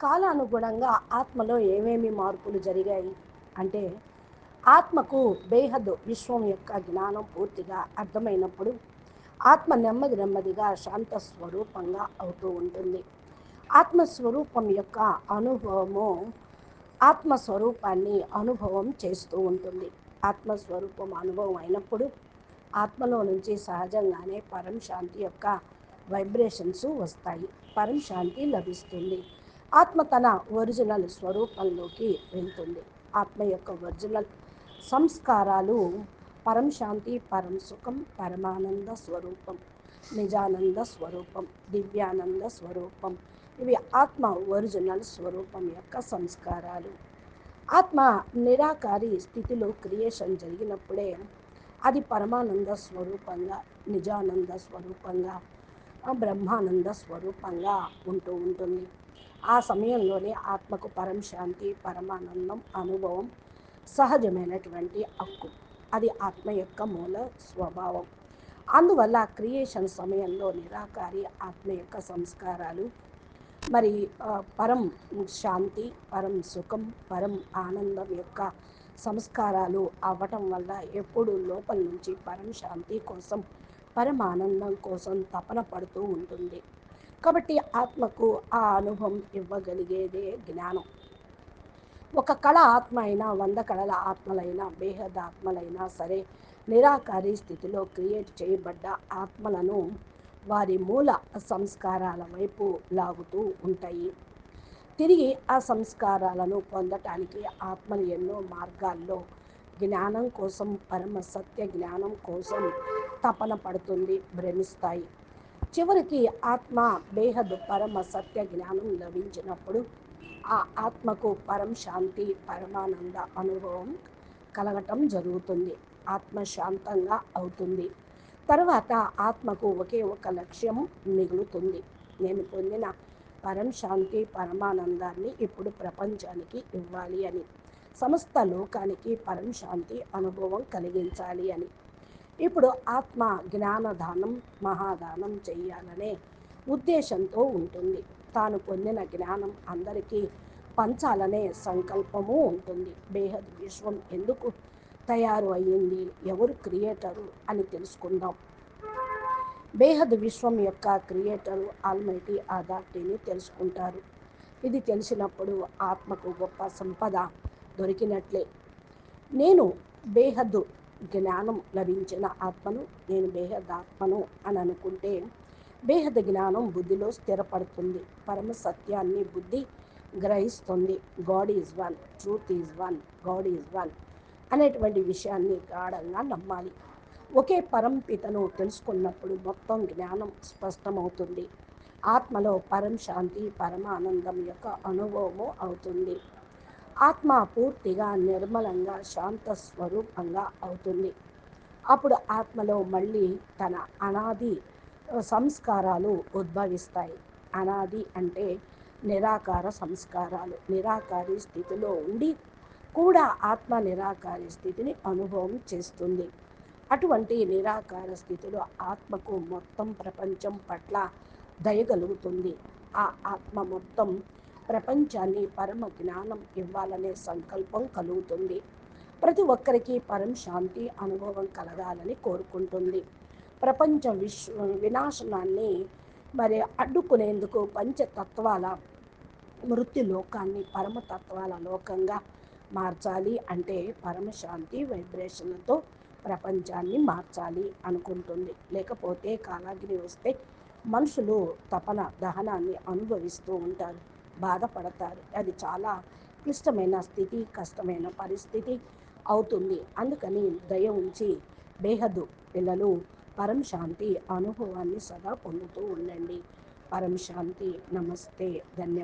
కాలానుగుణంగా ఆత్మలో ఏమేమి మార్పులు జరిగాయి? అంటే ఆత్మకు బేహద్దు విశ్వం యొక్క జ్ఞానం పూర్తిగా అర్థమైనప్పుడు ఆత్మ నెమ్మది నెమ్మదిగా శాంత స్వరూపంగా అవుతూ ఉంటుంది. ఆత్మస్వరూపం యొక్క అనుభవము ఆత్మస్వరూపాన్ని అనుభవం చేస్తూ ఉంటుంది. ఆత్మస్వరూపం అనుభవం అయినప్పుడు ఆత్మలో నుంచి సహజంగానే పరం శాంతి యొక్క వైబ్రేషన్స్ వస్తాయి. పరం శాంతి లభిస్తుంది. ఆత్మ తన ఒరిజినల్ స్వరూపంలోకి వెళ్తుంది. ఆత్మ యొక్క ఒరిజినల్ సంస్కారాలు పరం శాంతి పరం సుఖం పరమానంద స్వరూపం నిజానంద స్వరూపం దివ్యానంద స్వరూపం. ఇవి ఆత్మ ఒరిజినల్ స్వరూపం యొక్క సంస్కారాలు. ఆత్మ నిరాకారి స్థితిలో క్రియేషన్ జరిగినప్పుడే అది పరమానంద స్వరూపంగా నిజానంద స్వరూపంగా బ్రహ్మానంద స్వరూపంగా ఉంటూ ఉంటుంది. ఆ సమయంలోనే ఆత్మకు పరం శాంతి పరమానందం అనుభవం సహజమైనటువంటి హక్కు. అది ఆత్మ యొక్క మూల స్వభావం. అందువల్ల క్రియేషన్ సమయంలో నిరాకారి ఆత్మ యొక్క సంస్కారాలు మరి పరం శాంతి పరం సుఖం పరం ఆనందం యొక్క సంస్కారాలు అవ్వటం వల్ల ఎప్పుడు లోపల నుంచి పరం శాంతి కోసం పరమానందం కోసం తపన పడుతూ ఉంటుంది. కాబట్టి ఆత్మకు ఆ అనుభవం ఇవ్వగలిగేదే జ్ఞానం. ఒక కళ ఆత్మ అయినా వంద కళల ఆత్మలైనా బేహద్ ఆత్మలైనా సరే నిరాకారి స్థితిలో క్రియేట్ చేయబడ్డ ఆత్మలను వారి మూల సంస్కారాల వైపు లాగుతూ ఉంటాయి. తిరిగి ఆ సంస్కారాలను పొందటానికి ఆత్మలు ఎన్నో మార్గాల్లో జ్ఞానం కోసం పరమ సత్య జ్ఞానం కోసం తపన పడుతుంది భ్రమిస్తాయి. చివరికి ఆత్మ బేహద్ పరమ సత్య జ్ఞానం లభించినప్పుడు ఆ ఆత్మకు పరం శాంతి పరమానంద అనుభవం కలగటం జరుగుతుంది. ఆత్మ శాంతంగా అవుతుంది. తర్వాత ఆత్మకు ఒకే ఒక లక్ష్యం మిగులుతుంది. నేను పొందిన పరం శాంతి పరమానందాన్ని ఇప్పుడు ప్రపంచానికి ఇవ్వాలి అని సమస్త లోకానికి పరం శాంతి అనుభవం కలిగించాలి అని. ఇప్పుడు ఆత్మ జ్ఞానదానం మహాదానం చేయాలనే ఉద్దేశంతో ఉంటుంది. తాను పొందిన జ్ఞానం అందరికీ పంచాలనే సంకల్పము ఉంటుంది. బేహద్ విశ్వం ఎందుకు తయారు అయ్యింది? ఎవరు క్రియేటరు అని తెలుసుకుందాం. బేహద్ విశ్వం యొక్క క్రియేటర్ ఆల్మైటీ అథారిటీని తెలుసుకుంటారు. ఇది తెలిసినప్పుడు ఆత్మకు గొప్ప సంపద దొరికినట్లే. నేను బేహద్దు జ్ఞానం లభించిన ఆత్మను నేను బేహద్ ఆత్మను అని అనుకుంటే బేహద జ్ఞానం బుద్ధిలో స్థిరపడుతుంది. పరమ సత్యాన్ని బుద్ధి గ్రహిస్తుంది. God is one truth is one God is one అనేటువంటి విషయాన్ని గాఢంగా నమ్మాలి. ఒకే పరంపితను తెలుసుకున్నప్పుడు మొత్తం జ్ఞానం స్పష్టమవుతుంది. ఆత్మలో పరం శాంతి పరమానందం యొక్క అనుభవము అవుతుంది. ఆత్మ పూర్తిగా నిర్మలంగా శాంత స్వరూపంగా అవుతుంది. అప్పుడు ఆత్మలో మళ్ళీ తన అనాది సంస్కారాలు ఉద్భవిస్తాయి. అనాది అంటే నిరాకార సంస్కారాలు. నిరాకారి స్థితిలో ఉండి కూడా ఆత్మ నిరాకారి స్థితిని అనుభవం చేస్తుంది. అటువంటి నిరాకార స్థితిలో ఆత్మకు మొత్తం ప్రపంచం పట్ల దయగలుగుతుంది ఆ ఆత్మ మొత్తం ప్రపంచాన్ని పరమ జ్ఞానం ఇవ్వాలనే సంకల్పం కలుగుతుంది. ప్రతి ఒక్కరికి పరం శాంతి అనుభవం కలగాలని కోరుకుంటుంది. ప్రపంచ విశ్వ వినాశనాన్ని మరి అడ్డుకునేందుకు పంచతత్వాల మృత్యు లోకాన్ని పరమతత్వాల లోకంగా మార్చాలి అంటే పరమశాంతి వైబ్రేషన్లతో ప్రపంచాన్ని మార్చాలి అనుకుంటుంది. లేకపోతే కాలాగ్ని వస్తే మనుషులు తపన దహనాన్ని అనుభవిస్తూ ఉంటారు. బాధపడతారు. అది చాలా క్లిష్టమైన స్థితి కష్టమైన పరిస్థితి అవుతుంది. అందుకని దయ ఉంచి బేహదు పిల్లలు పరం శాంతి అనుభవాన్ని సదా పొందుతూ ఉండండి. పరం శాంతి. నమస్తే. ధన్యవాదాలు.